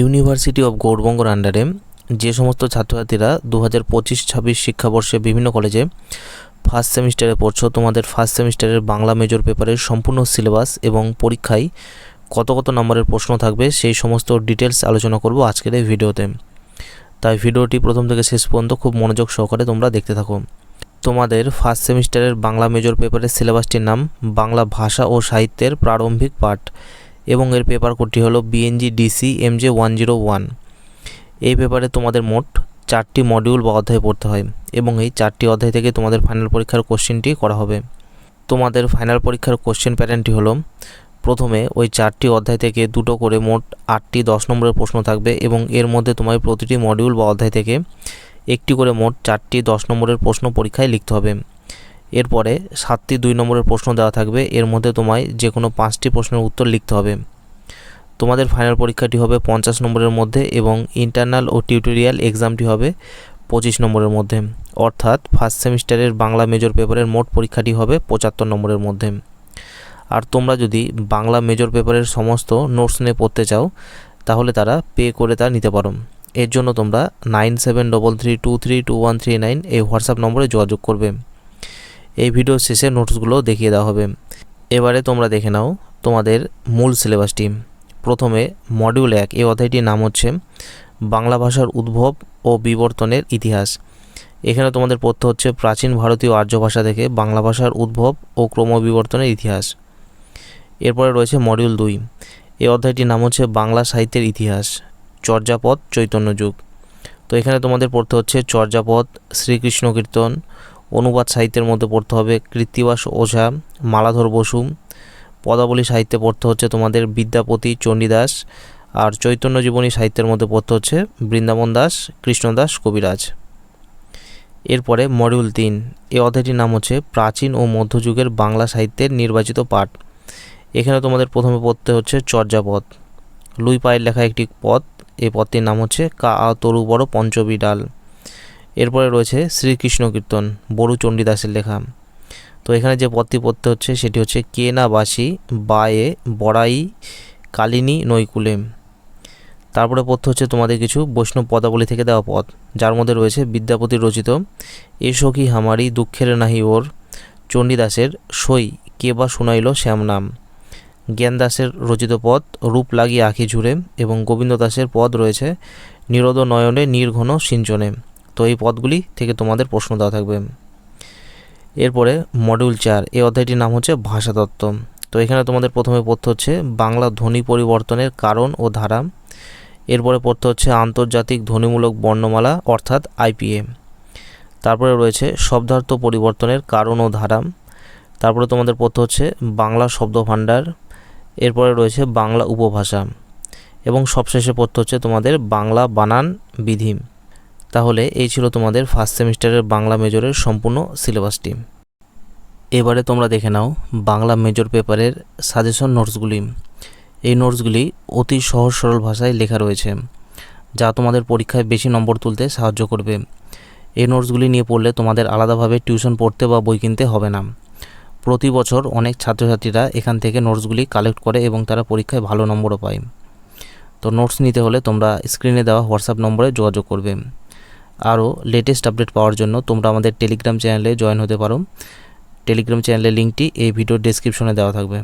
University of গৌড়বঙ্গর আন্ডারে যে সমস্ত ছাত্রছাত্রীরা দু হাজার পঁচিশ ছাব্বিশ শিক্ষাবর্ষে বিভিন্ন কলেজে ফার্স্ট সেমিস্টারে পড়ছো, তোমাদের ফার্স্ট সেমিস্টারের বাংলা মেজর পেপারের সম্পূর্ণ সিলেবাস এবং পরীক্ষায় কত কত নম্বরের প্রশ্ন থাকবে, সেই সমস্ত ডিটেলস আলোচনা করব আজকের এই ভিডিওতে। তাই ভিডিওটি প্রথম থেকে শেষ পর্যন্ত খুব মনোযোগ সহকারে তোমরা দেখতে থাকো। তোমাদের ফার্স্ট সেমিস্টারের বাংলা মেজর পেপারের সিলেবাসটির নাম বাংলা ভাষা ও সাহিত্যের প্রারম্ভিক পাঠ। এবং এর পেপার কোডটি হলো BNG DC MJ one zero one এই পেপারে তোমাদের মোট চারটি মডিউল বা অধ্যায় পড়তে হয় এবং এই চারটি অধ্যায় থেকে তোমাদের ফাইনাল পরীক্ষার কোশ্চেনটি করা হবে। তোমাদের ফাইনাল পরীক্ষার কোশ্চেন প্যাটার্নটি হলো, প্রথমে ওই চারটি অধ্যায় থেকে দুটো করে মোট আটটি দশ নম্বরের প্রশ্ন থাকবে এবং এর মধ্যে তোমায় প্রতিটি মডিউল বা অধ্যায় থেকে একটি করে মোট চারটি দশ নম্বরের প্রশ্ন পরীক্ষায় লিখতে হবে। এরপরে সাতটি দুই নম্বরের প্রশ্ন দেওয়া থাকবে। এর মধ্যে তোমায় যে কোনো পাঁচটি প্রশ্নের উত্তর লিখতে হবে। তোমাদের ফাইনাল পরীক্ষাটি হবে পঞ্চাশ নম্বরের মধ্যে এবং ইন্টারনাল ও টিউটোরিয়াল এক্সামটি হবে পঁচিশ নম্বরের মধ্যে। অর্থাৎ ফার্স্ট সেমিস্টারের বাংলা মেজর পেপারের মোট পরীক্ষাটি হবে পঁচাত্তর নম্বরের মধ্যে। আর তোমরা যদি বাংলা মেজর পেপারের সমস্ত নোটস নিয়ে পড়তে চাও, তাহলে তারা পে করে তা নিতে পারো। এর জন্য তোমরা nine seven double three two three two one three nine এই হোয়াটসঅ্যাপ নম্বরে যোগাযোগ করবে। এই ভিডিও শেষে নোটসগুলো দেখিয়ে দেওয়া হবে। এবারে তোমরা দেখে নাও তোমাদের মূল সিলেবাসটি প্রথমে মডিউল এক, এই অধ্যায়টির নাম হচ্ছে বাংলা ভাষার উদ্ভব ও বিবর্তনের ইতিহাস। এখানে তোমাদের পড়তে হচ্ছে প্রাচীন ভারতীয় আর্য ভাষা থেকে বাংলা ভাষার উদ্ভব ও ক্রমবিবর্তনের ইতিহাস। এরপরে রয়েছে মডিউল দুই, এই অধ্যায়টির নাম হচ্ছে বাংলা সাহিত্যের ইতিহাস, চর্যাপদ চৈতন্য যুগ। তো এখানে তোমাদের পড়তে হচ্ছে চর্যাপদ, শ্রীকৃষ্ণ কীর্তন অনুবাদ সাহিত্যের মধ্যে পড়তে হবে কৃত্তিবাস ওঝা, মালাধর বসু। পদাবলী সাহিত্যে পড়তে হচ্ছে তোমাদের বিদ্যাপতি চণ্ডীদাস আর চৈতন্য জীবনী সাহিত্যের মধ্যে পড়তে হচ্ছে বৃন্দাবন দাস, কৃষ্ণদাস, কবিরাজ। এরপরে মডিউল তিন। এ অধ্যায়টির নাম হচ্ছে প্রাচীন ও মধ্যযুগের বাংলা সাহিত্যের নির্বাচিত পাঠ। এখানে তোমাদের প্রথমে পড়তে হচ্ছে চর্যাপদ। লুই পায়ের লেখা একটি পদ এই পদটির নাম হচ্ছে কা আ তরু বড় পঞ্চবিডাল এরপরে রয়েছে শ্রীকৃষ্ণ কীর্তন বড়ু চণ্ডীদাসের লেখা। তো এখানে যে পদটি পড়তে হচ্ছে, সেটি হচ্ছে কে না বাসি বায়ে বড়াই কালিনী নৈকুলে। তারপরে পড়তে হচ্ছে তোমাদের কিছু বৈষ্ণব পদাবলী থেকে দেওয়া পদ, যার মধ্যে রয়েছে বিদ্যাপতির রচিত এ সখী হামারি দুঃখের নাহি ওর, চণ্ডীদাসের সই কে বা শুনাইল শ্যাম নাম। জ্ঞান দাসের রচিত পদ, রূপ লাগিয়ে আঁখি ঝুড়ে, এবং গোবিন্দ দাসের পদ রয়েছে নিরোদ নয়নে নির্ঘন সিঞ্চনে। তো এই পদগুলি থেকে তোমাদের প্রশ্ন দেওয়া থাকবে। এরপরে মডিউল চার, এই অধ্যায়টির নাম হচ্ছে ভাষাতত্ত্ব। তো এখানে তোমাদের প্রথমে পড়তে হচ্ছে বাংলা ধ্বনি পরিবর্তনের কারণ ও ধারা। এরপরে পড়তে হচ্ছে আন্তর্জাতিক ধ্বনিমূলক বর্ণমালা, অর্থাৎ আইপিএ তারপরে রয়েছে শব্দার্থ পরিবর্তনের কারণ ও ধারা। তারপরে তোমাদের পড়তে হচ্ছে বাংলা শব্দ ভাণ্ডার এরপরে রয়েছে বাংলা উপভাষা। এবং সবশেষে পড়তে হচ্ছে তোমাদের বাংলা বানান বিধি। তাহলে এই ছিল তোমাদের ফার্স্ট সেমিস্টারের বাংলা মেজরের সম্পূর্ণ সিলেবাসটি এবারে তোমরা দেখে নাও বাংলা মেজর পেপারের সাজেশন নোটসগুলি এই নোটসগুলি অতি সহজ সরল ভাষায় লেখা রয়েছে, যা তোমাদের পরীক্ষায় বেশি নম্বর তুলতে সাহায্য করবে। এই নোটসগুলি নিয়ে পড়লে তোমাদের আলাদাভাবে টিউশন পড়তে বা বই কিনতে হবে না। প্রতি বছর অনেক ছাত্রছাত্রীরা এখান থেকে নোটসগুলি কালেক্ট করে এবং তারা পরীক্ষায় ভালো নম্বরও পায়। তো নোটস নিতে হলে তোমরা স্ক্রিনে দেওয়া হোয়াটসঅ্যাপ নম্বরে যোগাযোগ করবে। আরও লেটেস্ট আপডেট পাওয়ার জন্য তোমরা আমাদের টেলিগ্রাম চ্যানেলে জয়েন হতে পারো। টেলিগ্রাম চ্যানেলের লিঙ্কটি এই ভিডিওর ডেসক্রিপশনে দেওয়া থাকবে।